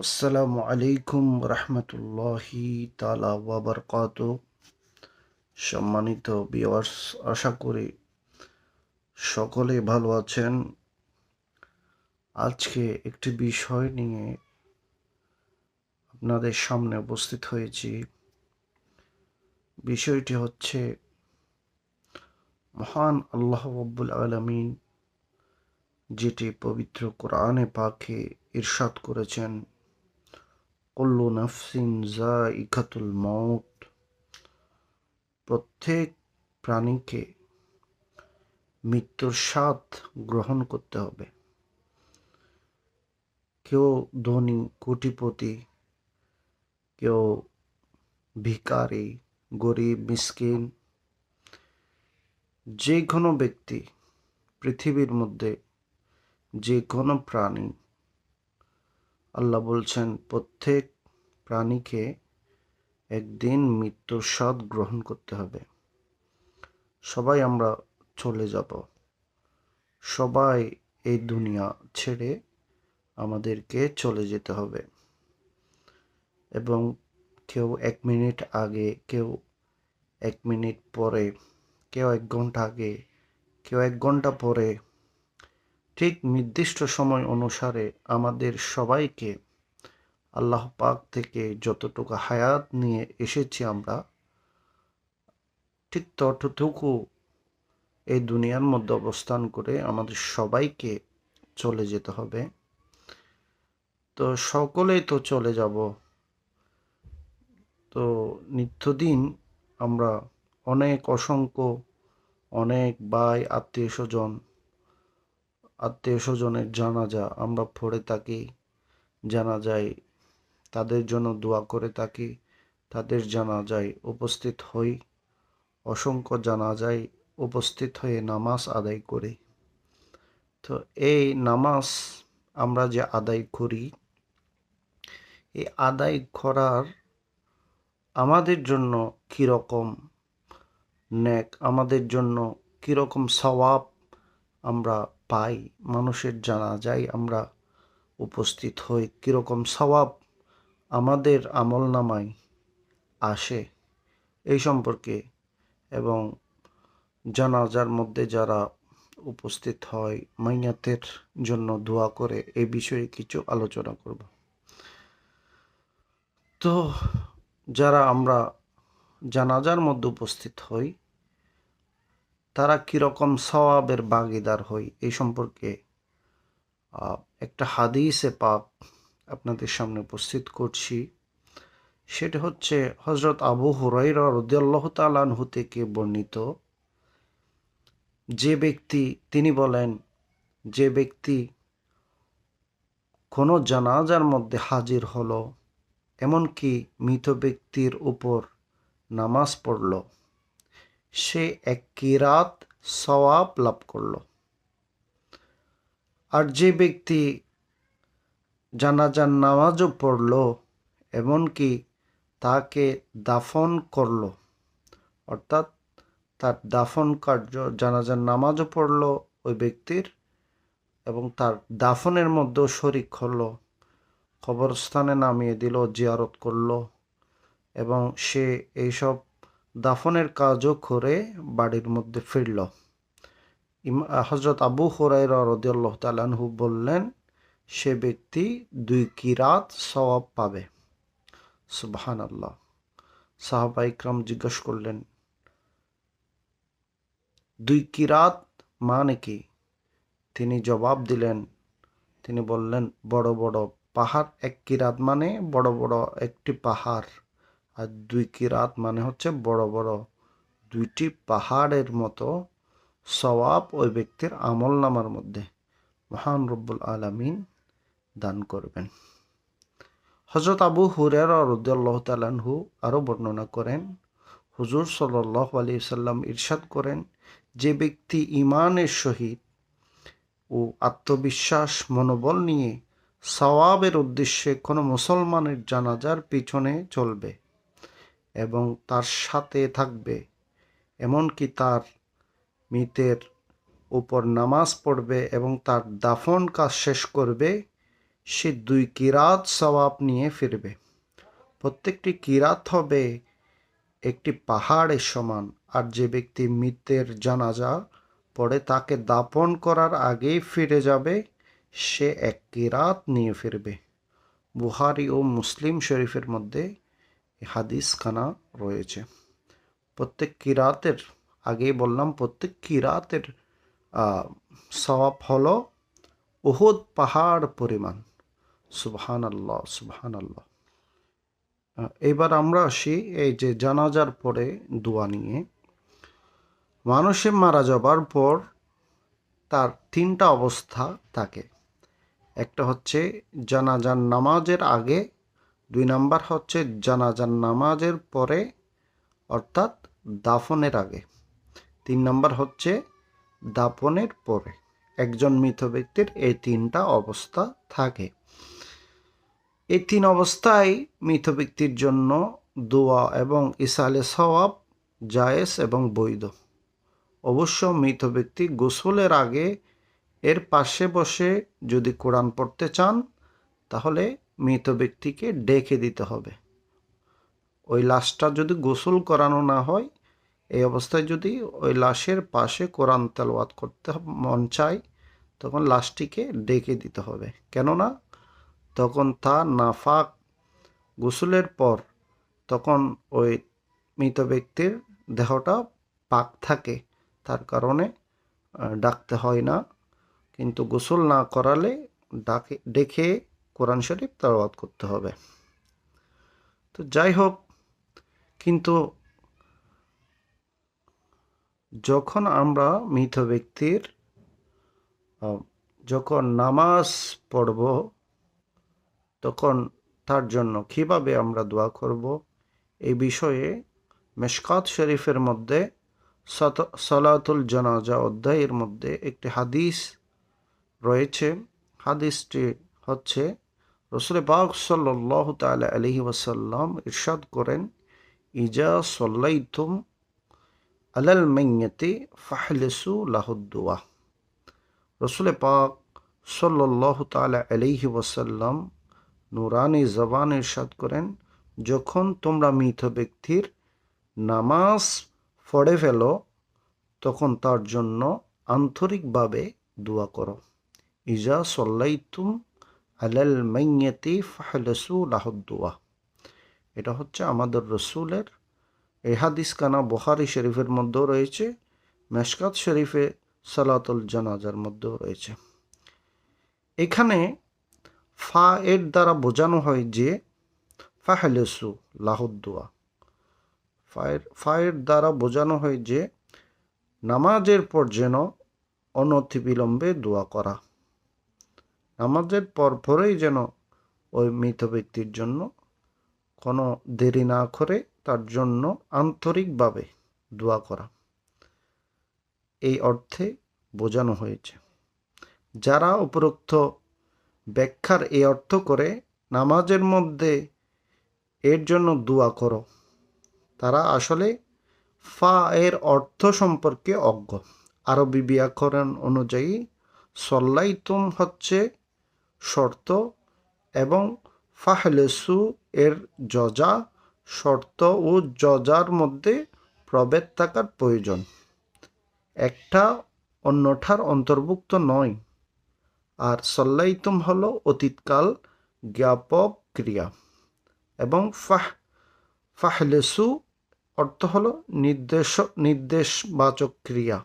আসসালামু আলাইকুম রহমতুল্লাহি তালা ওয়াবারকাত সম্মানিত বিয়ার্স আশা করি সকলে ভালো আছেন। আজকে একটি বিষয় নিয়ে আপনাদের সামনে উপস্থিত হয়েছি। বিষয়টি হচ্ছে মহান আল্লাহ আব্বুল আলমিন যেটি পবিত্র কোরআনে পাকে ইরশাদ করেছেন। কল্লু নাফসিন ইকাতুল মৌত প্রত্যেক প্রাণীকে মৃত্যুর স্বাদ গ্রহণ করতে হবে। কেউ ধনী, কোটিপতি, কেউ ভিকারি গরিব, মিসকিন যে কোনো ব্যক্তি পৃথিবীর মধ্যে যে কোনো প্রাণী আল্লাহ বলছেন, প্রত্যেক প্রাণীকে একদিন মৃত্যুর স্বাদ গ্রহণ করতে হবে। সবাই আমরা চলে যাব। সবাই এই দুনিয়া ছেড়ে আমাদেরকে চলে যেতে হবে। এবং কেউ এক মিনিট আগে, কেউ এক মিনিট পরে, কেউ এক ঘণ্টা আগে, কেউ এক ঘণ্টা পরে ঠিক নির্দিষ্ট সময় অনুসারে আমাদের সবাইকে আল্লাহ পাক থেকে যতটুকু হায়াত নিয়ে এসেছি আমরা, ঠিক ততটুকু এই দুনিয়ার মধ্যে অবস্থান করে আমাদের সবাইকে চলে যেতে হবে। তো সকলেই তো চলে যাব। তো নিত্যদিন আমরা অনেক অসংখ্য, অনেক ভাই, আত্মীয় স্বজন আত্মীয় স্বজনের জানাজা, আমরা পড়ে থাকি, জানা যায়, তাদের জন্য দোয়া করে থাকি, তাদের জানাজায় উপস্থিত হই, অসংখ্য জানাজায় উপস্থিত হয়ে নামাজ আদায় করি। তো এই নামাজ আমরা যে আদায় করি, এই আদায় করার আমাদের জন্য কীরকম ন্যাক আমাদের জন্য কীরকম সওয়াব আমরা পাই মানুষের জানা যায় আমরা উপস্থিত হই। কীরকম সওয়াব আমাদের আমল নামায় আসে এই সম্পর্কে এবং জানাজার মধ্যে যারা উপস্থিত হয় মাইয়াতের জন্য দোয়া করে এই বিষয়ে কিছু আলোচনা করব। তো যারা আমরা জানাজার মধ্যে উপস্থিত হই তারা কীরকম সওয়াবের বাগিদার হই? এই সম্পর্কে একটা হাদিসে পাক আপনাদের সামনে উপস্থিত করছি। সেটা হচ্ছে হজরত আবু হুরাইরা রদিয়াল্লাহ তালানহু থেকে বর্ণিত। যে ব্যক্তি, তিনি বলেন, যে ব্যক্তি কোনো জানাজার মধ্যে হাজির হলো, এমনকি মৃত ব্যক্তির উপর নামাজ পড়ল সে এক কিরাত সওয়াব লাভ করল। আর যে ব্যক্তি জানাজার নামাজও পড়ল, এমনকি তাকে দাফন করল, অর্থাৎ তার দাফন কার্য, জানাজার নামাজও পড়ল ওই ব্যক্তির, এবং তার দাফনের মধ্যেও শরিক হলো, কবরস্থানে নামিয়ে দিল, জিয়ারত করল, এবং সে এইসব দাফনের কাজও করে বাড়ির মধ্যে ফিরল। হজরত আবু হরাইরা রদিয়াল্লাহ তালানহু বললেন, সে ব্যক্তি দুই কিরাত সওয়াব পাবে। সুবহান আল্লাহ সাহাবা ইকরাম জিজ্ঞেস করলেন, দুই কিরাত মানে কি? তিনি জবাব দিলেন, তিনি বললেন, বড় বড় পাহাড় এক কিরাত মানে বড় বড় একটি পাহাড়। আর দুই কিরাত মানে হচ্ছে বড় বড় দুইটি পাহাড়ের মতো সওয়াব ওই ব্যক্তির আমল নামার মধ্যে মহান রব্বুল আলমিন দান করবেন। হজরত আবু হুরের রুদ্দাল্লাহ তালানহু আরও বর্ণনা করেন, হুজুর সাল্লাহ আলি সাল্লাম ইরশাদ করেন, যে ব্যক্তি ইমানের সহিত ও আত্মবিশ্বাস, মনোবল নিয়ে সওয়াবের উদ্দেশ্যে কোনো মুসলমানের জানাজার পিছনে চলবে। এবং তার সাথে থাকবে। এমনকি তার মৃতের উপর নামাজ পড়বে এবং তার দাফন কাজ শেষ করবে, সে দুই কিরাত সওয়াব নিয়ে ফিরবে। প্রত্যেকটি কিরাত হবে একটি পাহাড়ের সমান, আর যে ব্যক্তি মৃতের জানাজা পড়ে তাকে দাপন করার আগেই ফিরে যাবে, সে এক কিরাত নিয়ে ফিরবে। বুহারি ও মুসলিম শরীফের মধ্যে এই হাদিস খানা রয়েছে। প্রত্যেক কিরাতের, আগেই বললাম, প্রত্যেক কিরাতের সওয়াব হলো উহুদ পাহাড় পরিমাণ। সুবহান আল্লাহ সুবহান আল্লাহ এবার আমরা আসি এই যে জানাজার পরে দোয়া নিয়ে। মানুষে মারা যাবার পর তার তিনটা অবস্থা থাকে। একটা হচ্ছে জানাজার নামাজের আগে দুই নাম্বার হচ্ছে জানাজার নামাজের পরে, অর্থাৎ দাফনের আগে। তিন নাম্বার হচ্ছে দাফনের পরে। একজন মৃত ব্যক্তির এই তিনটা অবস্থা থাকে। এই তিন অবস্থায় মৃত ব্যক্তির জন্য দোয়া এবং ইসালে সওয়াব জায়েজ এবং বৈধ। অবশ্য মৃত ব্যক্তি গোসলের আগে এর পাশে বসে যদি কোরআন পড়তে চান, তাহলে মৃত ব্যক্তিকে ডেকে দিতে হবে। ওই লাশটা যদি গোসল করানো না হয়, এই অবস্থায় যদি ওই লাশের পাশে কোরআন তেলওয়াত করতে মন চায়, তখন লাশটিকে ডেকে দিতে হবে। কেননা তখন তা নাফাক গোসলের পর তখন ওই মৃত ব্যক্তির দেহটা পাক থাকে। তার কারণে ডাকতে হয় না। কিন্তু গোসল না করালে ডাকে ডেকে কোরআন শরীফ তালাবাদ করতে হবে। তো যাই হোক, কিন্তু যখন আমরা মৃত ব্যক্তির যখন নামাজ পড়ব, তখন তার জন্য কীভাবে আমরা দোয়া করব, এই বিষয়ে মেশকাত শরীফের মধ্যে সলাতুল জানাজা অধ্যায়ের মধ্যে একটি হাদিস রয়েছে। হাদিসটি হচ্ছে রসুল পাক সাল্লাহ তাল আলহি ওয়াসাল্লাম ইরশাদ করেন, ইজা সল্লাইতুম আলাল মাইয়াতে ফাহলেসু লাহুদ্দুয়া রসুল পাক সাল্লাহ তাল আলহি ওয়াসাল্লাম নুরানি জবান ইরশাদ করেন, যখন তোমরা মৃত ব্যক্তির নামাজ পড়ে ফেলো, তখন তার জন্য আন্তরিকভাবে দোয়া করো। ইজা সল্লাইতুম আলাল মাইয়াতি ফাহলসু লাহদ্দুয়া এটা হচ্ছে আমাদের রসুলের। এই হাদিস কানা বখারি শরীফের মধ্যেও রয়েছে, মেশকাত শরীফে সালাতুল জানাজার মধ্যেও রয়েছে। এখানে ফা এর দ্বারা বোঝানো হয় যে ফাহলেসু লাহুদ্দুয়া ফায়ের ফায়ের দ্বারা বোঝানো হয় যে নামাজের পর যেন অনতিবিলম্বে দোয়া করা। নামাজের পর পরেই যেন ওই মৃত ব্যক্তির জন্য কোনো দেরি না করে তার জন্য আন্তরিকভাবে দোয়া করা। এই অর্থে বোঝানো হয়েছে, যারা উপরোক্ত ব্যাখ্যার এই অর্থ করে নামাজের মধ্যে এর জন্য দোয়া করো, তারা আসলে ফা এর অর্থ সম্পর্কে অজ্ঞ। আরবি ব্যাকরণ অনুযায়ী, সল্লাইতুম হচ্ছে শর্ত এবং ফাহলেসু এর যজা শর্ত ও জজার মধ্যে প্রভেদ থাকার প্রয়োজন। একটা অন্যঠার অন্তর্ভুক্ত নয়। আর সল্লাইতুম হলো অতীতকাল জ্ঞাপক ক্রিয়া এবং ফাহ, ফাহলেসু অর্থ হল নির্দেশ, নির্দেশবাচক ক্রিয়া।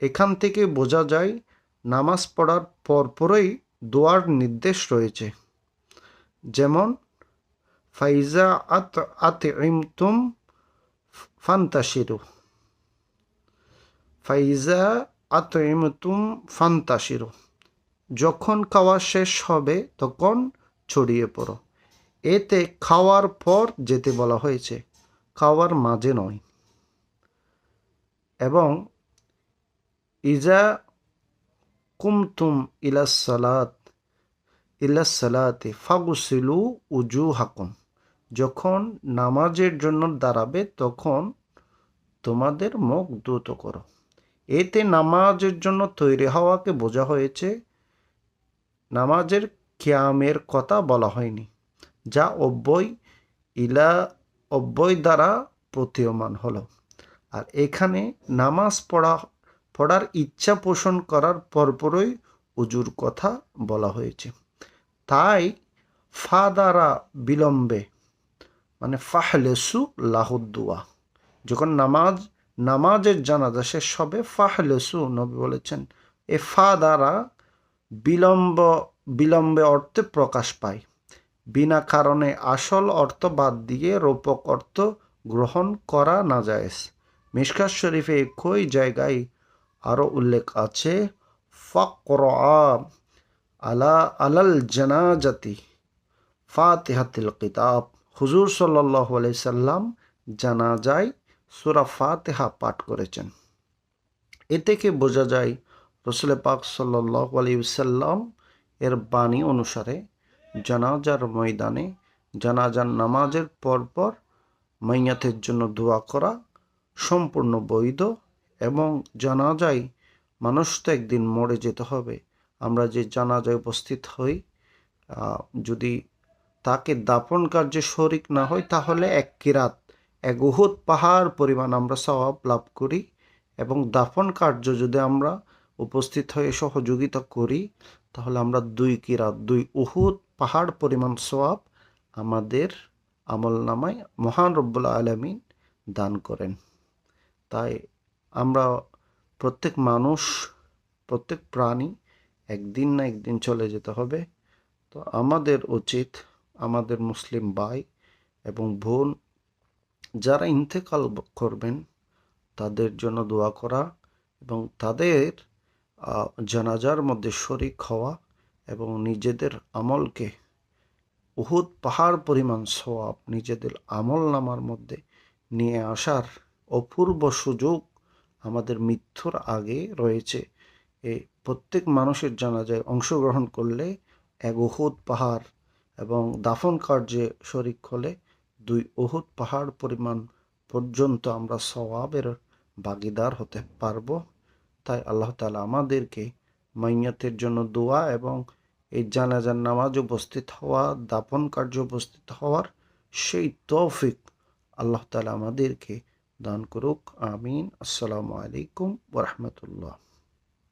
এখান থেকে বোঝা যায়, নামাজ পড়ার পরপরই দোয়ার নির্দেশ রয়েছে। যেমন, ফাইজা আত আত ইমতুম ফান্তাসিরু ফাইজা আত ইমতুম ফান্তাসিরু যখন খাওয়া শেষ হবে, তখন ছড়িয়ে পড়ো। এতে খাওয়ার পর যেতে বলা হয়েছে, খাওয়ার মাঝে নয়। এবং, ইজা কুমতুম ইলাস সালাত ইলাস সালাতে ফাগুসিলু উজু হাকুম যখন নামাজের জন্য দাঁড়াবে, তখন তোমাদের মুখ দ্রুত করো। এতে নামাজের জন্য তৈরি হওয়াকে বোঝা হয়েছে, নামাজের ক্যামের কথা বলা হয়নি, যা অব্যয়, ইলা অব্যয় দ্বারা প্রতীয়মান হলো। আর এখানে নামাজ পড়া, পড়ার ইচ্ছা পোষণ করার পরপরই উজুর কথা বলা হয়েছে। তাই ফা দ্বারা বিলম্বে মানে ফাহলেসু লাহুদ্দুয়া যখন নামাজ, নামাজের জানাজা শেষ হবে, ফাহলেসু, নবী বলেছেন, এ ফা দ্বারা বিলম্ব, বিলম্বে অর্থে প্রকাশ পায়। বিনা কারণে আসল অর্থ বাদ দিয়ে রূপক অর্থ গ্রহণ করা না যায় মিশকাত শরীফে একই জায়গায় আরও উল্লেখ আছে, ফকর আলা আলাল জানাজাতি ফাতিহাতিল কিতাব। হুজুর সাল্লাহ সাল্লাম জানাজায় সুরা ফাতেহা পাঠ করেছেন। এ থেকে বোঝা যায়, রসুল পাক সাল্লাহ আলাইসাল্লাম এর বাণী অনুসারে জানাজার ময়দানে জানাজার নামাজের পরপর মাইয়াতের জন্য দোয়া করা সম্পূর্ণ বৈধ এবং জানাজায় মানুষ তো একদিন মরে যেতে হবে। আমরা যে জানাজায় উপস্থিত হই যদি তাকে দাপন কার্যে শরিক না হয় তাহলে এক কিরাত, এক উহুদ পাহাড় পরিমাণ আমরা সওয়াব লাভ করি এবং দাফন কার্য যদি আমরা উপস্থিত হয়ে সহযোগিতা করি, তাহলে আমরা দুই কিরাত, দুই উহুদ পাহাড় পরিমাণ সওয়াব আমাদের আমল নামায় মহান রব্বুল আলমিন দান করেন। তাই আমরা প্রত্যেক মানুষ, প্রত্যেক প্রাণী একদিন না একদিন চলে যেতে হবে। তো আমাদের উচিত, আমাদের মুসলিম ভাই এবং বোন যারা ইন্তেকাল করবেন, তাদের জন্য দোয়া করা এবং তাদের জানাজার মধ্যে শরিক হওয়া এবং নিজেদের আমলকে, উহুদ পাহাড় পরিমাণ সোয়াব নিজেদের আমল নামার মধ্যে নিয়ে আসার অপূর্ব সুযোগ আমাদের মৃত্যুর আগে রয়েছে। এই প্রত্যেক মানুষের জানাজায় অংশগ্রহণ করলে এক উহুদ পাহাড় এবং দাফন কার্যে শরিক হলে দুই উহুদ পাহাড় পরিমাণ পর্যন্ত আমরা সওয়াবের ভাগিদার হতে পারব। তাই আল্লাহ তালা আমাদেরকে মাইয়াতের জন্য দোয়া এবং এই জানাজার নামাজ উপস্থিত হওয়া দাপন কার্য উপস্থিত হওয়ার সেই তৌফিক আল্লাহ তালা আমাদেরকে দান করুক। আমিন। আসসালামু আলাইকুম ওরহমতুল্লাহ